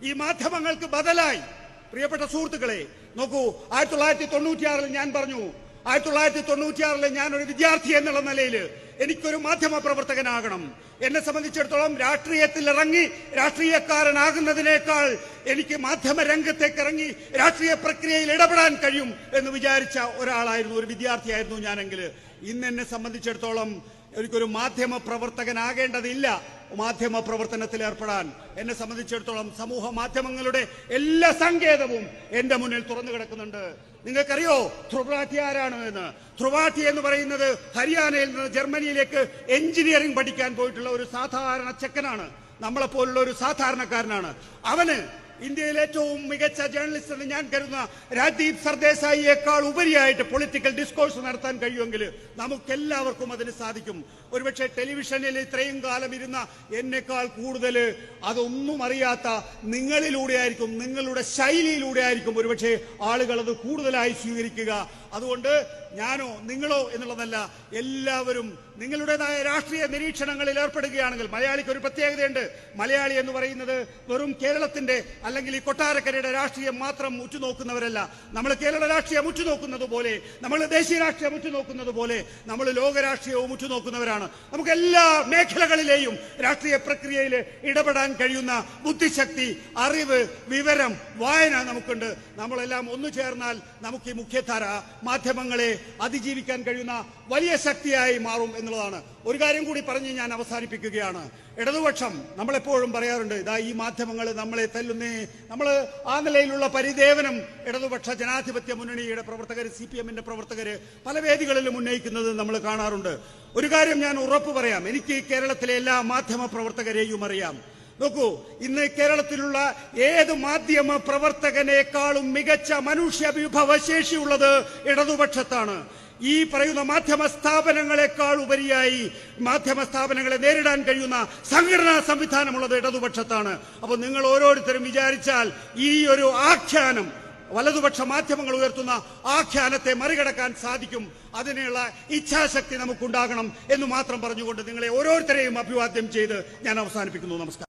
ഈ മാധ്യമങ്ങൾക്ക് ബദലായി. പ്രിയപ്പെട്ട സുഹൃത്തുക്കളെ നോക്കൂ ആയിരത്തി തൊള്ളായിരത്തി തൊണ്ണൂറ്റിയാറിൽ ഞാൻ പറഞ്ഞു ആയിരത്തി തൊള്ളായിരത്തി തൊണ്ണൂറ്റിയാറിൽ ഞാൻ ഒരു വിദ്യാർത്ഥി എന്നുള്ള നിലയിൽ എനിക്കൊരു മാധ്യമ പ്രവർത്തകനാകണം. എന്നെ സംബന്ധിച്ചിടത്തോളം രാഷ്ട്രീയത്തിൽ ഇറങ്ങി രാഷ്ട്രീയക്കാരനാകുന്നതിനേക്കാൾ എനിക്ക് മാധ്യമ രംഗത്തേക്ക് ഇറങ്ങി രാഷ്ട്രീയ പ്രക്രിയയിൽ ഇടപെടാൻ കഴിയും എന്ന് വിചാരിച്ച ഒരാളായിരുന്നു ഒരു വിദ്യാർത്ഥിയായിരുന്നു ഞാനെങ്കിൽ. ഇന്ന് എന്നെ സംബന്ധിച്ചിടത്തോളം എനിക്കൊരു മാധ്യമ പ്രവർത്തകനാകേണ്ടതില്ല. മാധ്യമ പ്രവർത്തനത്തിൽ ഏർപ്പെടാൻ എന്നെ സംബന്ധിച്ചിടത്തോളം സമൂഹ മാധ്യമങ്ങളുടെ എല്ലാ സങ്കേതവും എന്റെ മുന്നിൽ തുറന്നു കിടക്കുന്നുണ്ട്. നിങ്ങൾക്കറിയോ ത്രിപാഠി ആരാണ് എന്ന്? ത്രിപാഠി എന്ന് പറയുന്നത് ഹരിയാനയിൽ നിന്ന് ജർമ്മനിയിലേക്ക് എഞ്ചിനീയറിംഗ് പഠിക്കാൻ പോയിട്ടുള്ള ഒരു സാധാരണ ചെക്കനാണ്. നമ്മളെപ്പോലുള്ള ഒരു സാധാരണക്കാരനാണ്. അവന് ഇന്ത്യയിൽ ഏറ്റവും മികച്ച ജേർണലിസ്റ്റ് എന്ന് ഞാൻ കരുതുന്ന രാജ്ദീപ് സർദേശായിയേക്കാൾ ഉപരിയായിട്ട് പൊളിറ്റിക്കൽ ഡിസ്കോഴ്സ് നടത്താൻ കഴിയുമെങ്കിൽ നമുക്കെല്ലാവർക്കും അതിന് സാധിക്കും. ഒരുപക്ഷെ ടെലിവിഷനിൽ ഇത്രയും കാലം ഇരുന്ന എന്നെക്കാൾ കൂടുതൽ അതൊന്നും അറിയാത്ത നിങ്ങളിലൂടെ ആയിരിക്കും നിങ്ങളുടെ ശൈലിയിലൂടെ ആയിരിക്കും ഒരുപക്ഷെ ആളുകൾ അത് കൂടുതലായി സ്വീകരിക്കുക. അതുകൊണ്ട് ഞാനോ നിങ്ങളോ എന്നുള്ളതല്ല എല്ലാവരും നിങ്ങളുടേതായ രാഷ്ട്രീയ നിരീക്ഷണങ്ങളിൽ ഏർപ്പെടുകയാണെങ്കിൽ മലയാളിക്ക് ഒരു പ്രത്യേകതയുണ്ട്. മലയാളി എന്ന് പറയുന്നത് വെറും കേരളത്തിന്റെ അല്ലെങ്കിൽ ഈ കൊട്ടാരക്കരയുടെ രാഷ്ട്രീയം മാത്രം ഉറ്റുനോക്കുന്നവരല്ല. നമ്മൾ കേരള രാഷ്ട്രീയം ഉറ്റുനോക്കുന്നത് പോലെ നമ്മൾ ദേശീയ രാഷ്ട്രീയം ഉറ്റുനോക്കുന്നത് പോലെ നമ്മൾ ലോക രാഷ്ട്രീയവും ഉറ്റുനോക്കുന്നവരാണ്. നമുക്ക് എല്ലാ മേഖലകളിലെയും രാഷ്ട്രീയ പ്രക്രിയയിൽ ഇടപെടാൻ കഴിയുന്ന ബുദ്ധിശക്തി അറിവ് വിവരം വായന നമുക്കുണ്ട്. നമ്മളെല്ലാം ഒന്നു ചേർന്നാൽ നമുക്ക് ഈ മുഖ്യധാര മാധ്യമങ്ങളെ അതിജീവിക്കാൻ കഴിയുന്ന വലിയ ശക്തിയായി മാറും എന്നുള്ളതാണ്. ഒരു കാര്യം കൂടി പറഞ്ഞ് ഞാൻ അവസാനിപ്പിക്കുകയാണ്. ഇടതുപക്ഷം നമ്മളെപ്പോഴും പറയാറുണ്ട് ഇതാ ഈ മാധ്യമങ്ങൾ നമ്മളെ തല്ലുന്നേ. നമ്മൾ ആ നിലയിലുള്ള പരിദേവനം ഇടതുപക്ഷ ജനാധിപത്യ മുന്നണിയുടെ പ്രവർത്തകർ സി പി എമ്മിന്റെ പ്രവർത്തകർ പല വേദികളിലും ഉന്നയിക്കുന്നത് നമ്മൾ കാണാറുണ്ട്. ഒരു കാര്യം ഞാൻ ഉറപ്പ് പറയാം എനിക്ക് കേരളത്തിലെ എല്ലാ മാധ്യമ പ്രവർത്തകരെയും അറിയാം. നോക്കൂ ഇന്ന് കേരളത്തിലുള്ള ഏത് മാധ്യമ പ്രവർത്തകനേക്കാളും മികച്ച മനുഷ്യ വിഭവശേഷിയുള്ളത് ഇടതുപക്ഷത്താണ്. ഈ പറയുന്ന മാധ്യമ സ്ഥാപനങ്ങളെക്കാൾ ഉപരിയായി മാധ്യമ സ്ഥാപനങ്ങളെ നേരിടാൻ കഴിയുന്ന സംഘടനാ സംവിധാനമുള്ളത് ഇടതുപക്ഷത്താണ്. അപ്പോൾ നിങ്ങൾ ഓരോരുത്തരും വിചാരിച്ചാൽ ഈ ഒരു ആഖ്യാനം വലതുപക്ഷ മാധ്യമങ്ങൾ ഉയർത്തുന്ന ആഖ്യാനത്തെ മറികടക്കാൻ സാധിക്കും. അതിനുള്ള ഇച്ഛാശക്തി നമുക്കുണ്ടാകണം എന്ന് മാത്രം പറഞ്ഞുകൊണ്ട് നിങ്ങളെ ഓരോരുത്തരെയും അഭിവാദ്യം ചെയ്ത് ഞാൻ അവസാനിപ്പിക്കുന്നു. നമസ്കാരം.